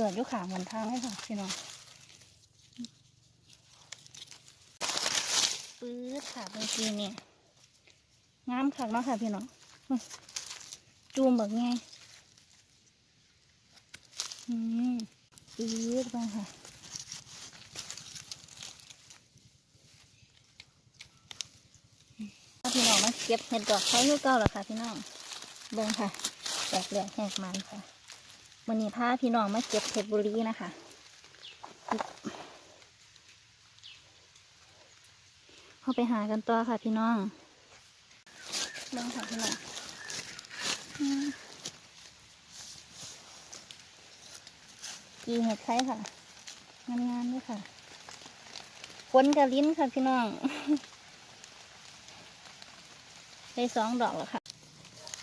เกิดอยุขางเหมือนทางเลยค่ะพี่น้องปื๊ดค่ะบางทีเนี่ยงามคักเนาะค่ะพี่น้องอุ๊ยจูมแบบไงอืมปื๊ดบ้างค่ะถ้าพี่น้องมาเก็บเห็ดดอกไม้คือเก่าแล้วค่ะพี่น้องเบิ่งค่ะแตกเหลืองแหกมันค่ะ วันนี้พาพี่น้องมาเก็บเห็ดบุรีนะคะเข้าไปหากันต่อค่ะพี่น้องเบิ่งค่ะพี่น้องอืมกีเห็ดไข่ค่ะงามๆด้วยค่ะฝนกระลิ้นค่ะพี่น้อง ได้สองดอกแล้วค่ะ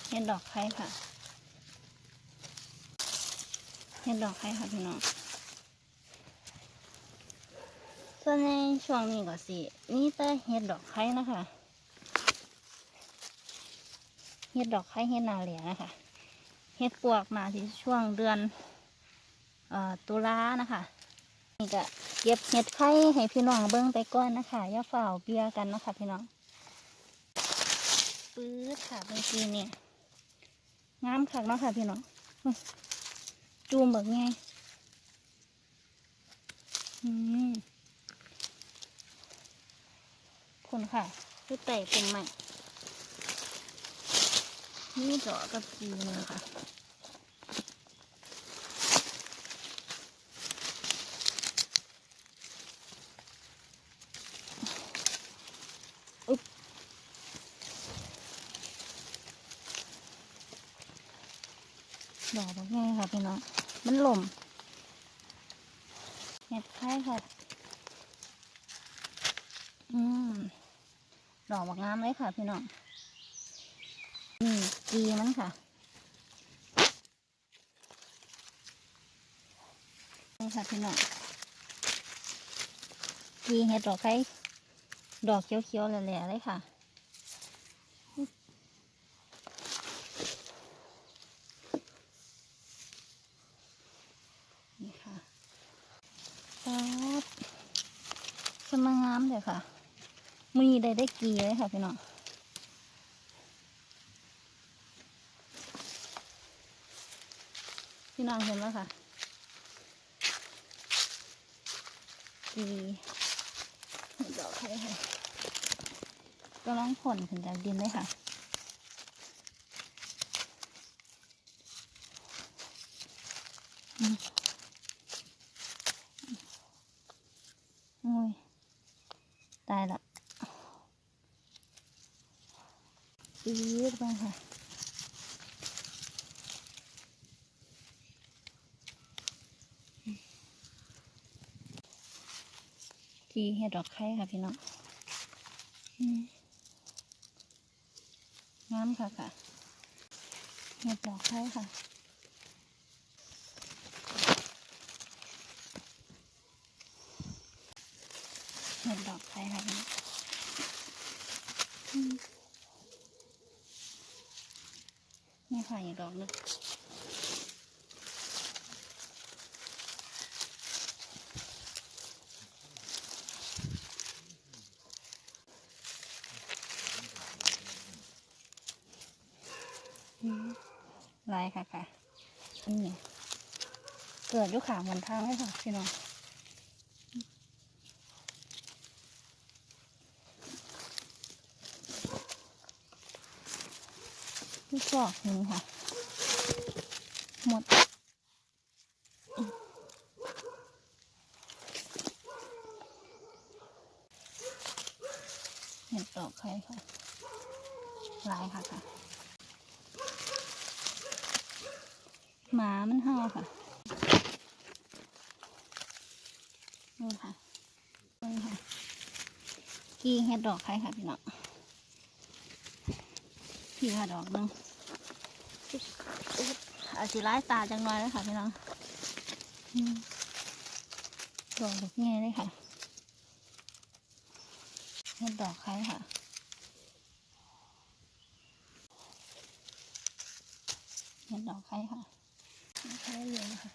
เห็นดอกไข่ค่ะ เห็นดอกไข่ค่ะพี่น้องส่วนในช่วงนี้ก็สินี่แต่เห็ดดอกไข่นะคะเห็ดดอกไข่เห็ดนาเหลียนะคะเห็ดปวกมาที่ช่วงเดือนออตุลานะคะนี่ก็เก็บเห็ดไข่ให้พี่น้องเบิ้งไปก่อนนะคะอย่าฝ้าเบียกันนะคะพี่น้องปื๊ดค่ะบางทีเนี่ยงามคักเนาะค่ะพี่น้องอ จูมแบบไงคุณค่ะคือไต่เป็นใหม่นี่ดอกกับกีเลยค่ะ ดอกแบบไงค่ะพี่น้อง มันหล่มเห็ดไข่ค่ะ อืม ดอกบักงามเลยค่ะพี่น้องนี่กีมันค่ะ นี่ค่ะพี่น้องกีเห็ดดอกไข่ดอกเขียวๆแหล่ๆเลยค่ะ นี่ค่ะ ป๊าดสมางามเลยค่ะมีได้ได้กี่เลยค่ะพี่น้องพี่น้องเห็นไหมค่ะกีเดอกไข่ค่ะก็ล้องผลขึ้นจากดินเลยค่ะ อืม โอ้ย ตายละ ปื๊ดไปค่ะจีเห็ดดอกไข่ค่ะพี่น้องอืมงามค่ะค่ะ เห็ดดอกไข่ค่ะ เห็ดดอกไข่ค่ะพี่น้องอืม นี่ค่ะอีกดอกนึงอืมลายค่ะค่ะนี่เกิดยุขางมือนทางเลยค่ะพี่น้อง ที่กรอกหนึ่งค่ะ หมดอืมเห็ดดอกไข่ค่ะลายค่ะค่ะ หมามันเห่าค่ะนี่ค่ะนี่ค่ะ กีเห็ดดอกไข่ค่ะพี่น้องพี่ค่ะดอกนึง อาจจะร้ายตาจังเลยนะคะพี่น้องดอกแบบง่ายเลยค่ะนี่ดอกไข่ค่ะนี่ดอกไข่ค่ะไข่เยอะค่ะ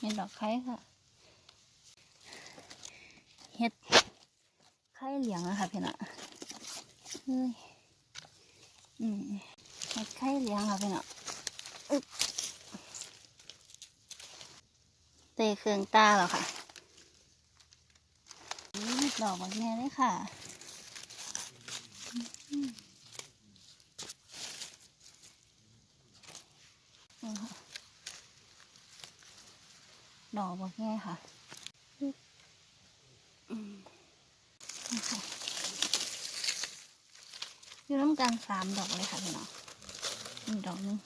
นี่ดอกไข่ค่ะ เหลียงนะคะพี่น้องเฮ้ยอืมเห็ดไข่เหลียงค่ะพี่น้องเตะเครื่องตาแล้วค่ะดอกแบบนี้เลยค่ะอืมอืมค่ะดอกแบบนี้ค่ะอึ๊บอืมนี่ค่ะ จังสามดอกเลยค่ะพี่น้องหนึ่งดอกนึง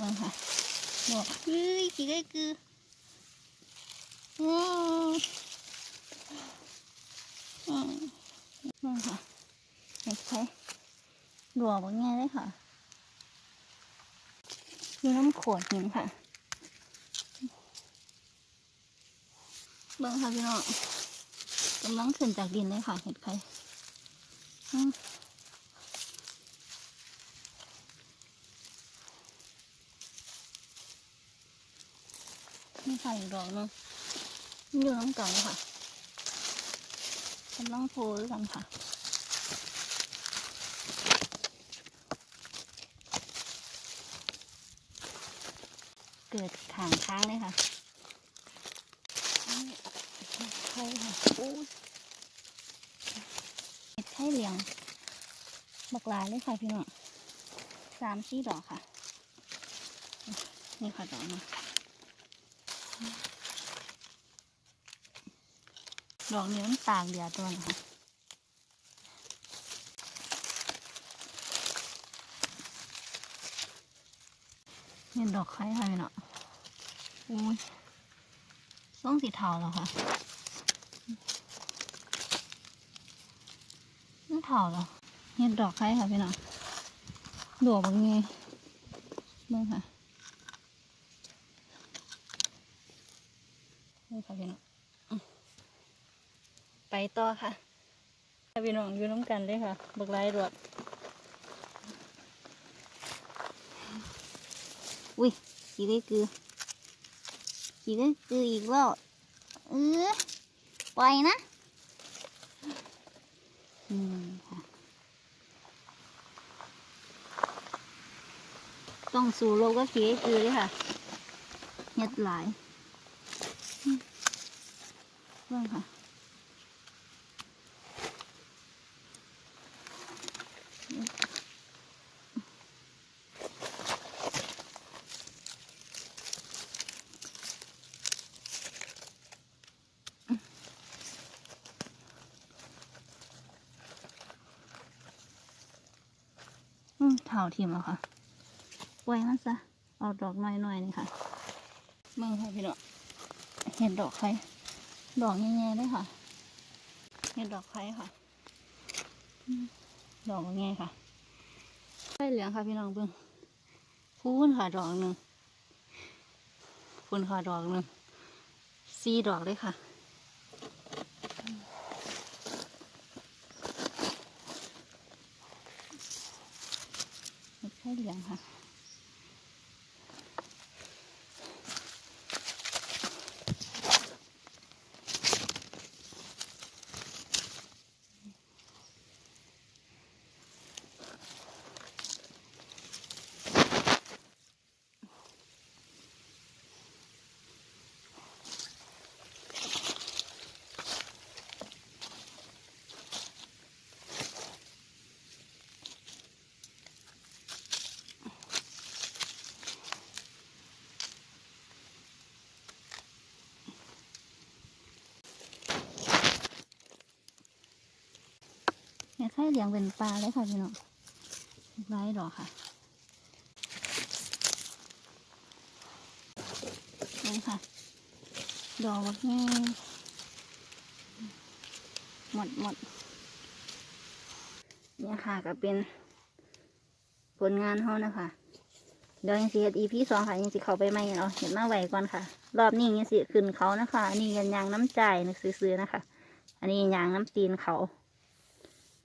วางค่ะบอกเฮ้ยกี่ได้คือว้าวนี่ค่ะเห็นใช้ดัวบบงแง่เลยค่ะมีน้ำขวดหินค่ะ khổ nhìn hả vâng hả พี่น้องกำลังขึ้นจากดินเลยค่ะเห็ดไข่อืมนี่ค่ะอีกดอกหนึงอยู่น้ำกันค่ะกำลังโพด้วยกันค่ะเกิดขางค้างเลยค่ะ ไข่ค่ะโอ้ยเห็ดไข่เหลียงบักหลายเลยค่ะพี่น้องสามสี่ดอกค่ะ นี่ค่ะดอกหนึงดอกนี้มันต่างเดียวตัวนะคะนี่ดอกไข่ค่ะพี่เนาะอุ้ย ส้มสีเทาแล้วค่ะนี่เทาแล้วนี่ดดอกไข่ค่ะพี่เนาะดอกบางไงเบิ่งค่ะนี่ค่ะพี่เนาะไปต่อค่ะพี่น้องอยู่น้ำกันเลยค่ะบักไล่รวดอุ้ยขี่ได้คือ ขี่ได้คืออีกแล้วเออปล่อยนะอืมค่ะต้องสู่โลกก็ขี่ได้คือเลยค่ะเฮ็ดหลายเรื่องค่ะ เท่าทีมแล้วค่ะปล่อยมันซะเอาดอกน้อยๆนี่ค่ะเบิ่งค่ะพี่น้องเห็นดอกไข่ดอกแง่ๆเลยค่ะเห็นดอกไข่ค่ะ ดอกแง่ค่ะไข่เหลืองค่ะพี่น้องเบิ่งพูนค่ะดอกหนึ่งพูนค่ะดอกหนึ่งสี่ดอกเลยค่ะ เห็ดไค่เห็ดไข่เหลืองเป็นปลาเลยค่ะพี่น้องไร้ดอกค่ะนี่ค่ะ ดอกแบบนี้หมดหมดเนี่ยค่ะก็เป็นผลงานเขานะคะเดี๋ยวยังสิเฮ็ด EP สองค่ะยังสิเขาไปใหม่เอาเห็นมาไหวก่อนค่ะ รอบนี้ยังสิขึ้นเขานะคะอันนี้ยันยางน้ำใจนึกซื้อๆนะคะ อันนี้ยางน้ำตีนเขา